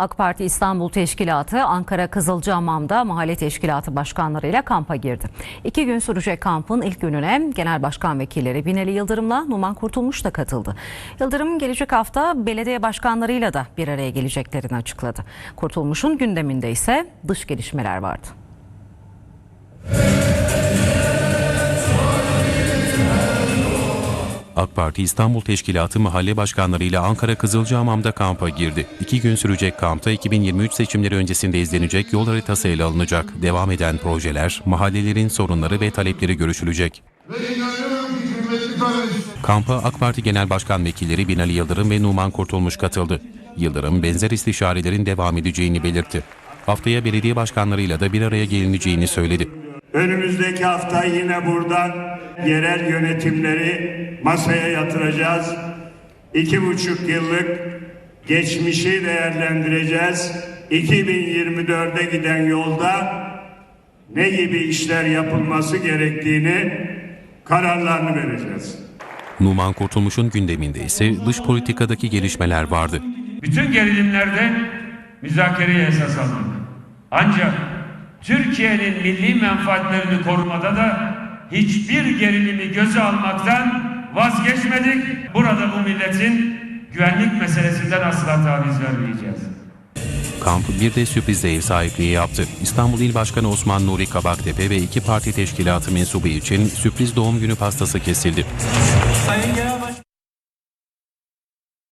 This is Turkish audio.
AK Parti İstanbul Teşkilatı Ankara Kızılcahamam'da mahalle teşkilatı başkanlarıyla kampa girdi. İki gün sürecek kampın ilk gününe Genel Başkan Vekilleri Binali Yıldırım'la Numan Kurtulmuş da katıldı. Yıldırım gelecek hafta belediye başkanlarıyla da bir araya geleceklerini açıkladı. Kurtulmuş'un gündeminde ise dış gelişmeler vardı. AK Parti İstanbul Teşkilatı mahalle başkanlarıyla Ankara Kızılcahamam'da kampa girdi. İki gün sürecek kampta 2023 seçimleri öncesinde izlenecek yol haritası ele alınacak. Devam eden projeler, mahallelerin sorunları ve talepleri görüşülecek. Kampa AK Parti Genel Başkan Vekilleri Binali Yıldırım ve Numan Kurtulmuş katıldı. Yıldırım benzer istişarelerin devam edeceğini belirtti. Haftaya belediye başkanlarıyla da bir araya gelineceğini söyledi. Önümüzdeki hafta yine buradan yerel yönetimleri masaya yatıracağız. İki buçuk yıllık geçmişi değerlendireceğiz. 2024'e giden yolda ne gibi işler yapılması gerektiğini kararlarını vereceğiz. Numan Kurtulmuş'un gündeminde ise dış politikadaki gelişmeler vardı. Bütün gerilimlerde müzakereye esas alındı. Ancak Türkiye'nin milli menfaatlerini korumada da hiçbir gerilimi göze almaktan vazgeçmedik. Burada bu milletin güvenlik meselesinden asla taviz vermeyeceğiz. Kamp bir de sürprizle ev sahipliği yaptı. İstanbul İl Başkanı Osman Nuri Kabaktepe ve iki parti teşkilatı mensubu için sürpriz doğum günü pastası kesildi. Sayın Genel Başkan.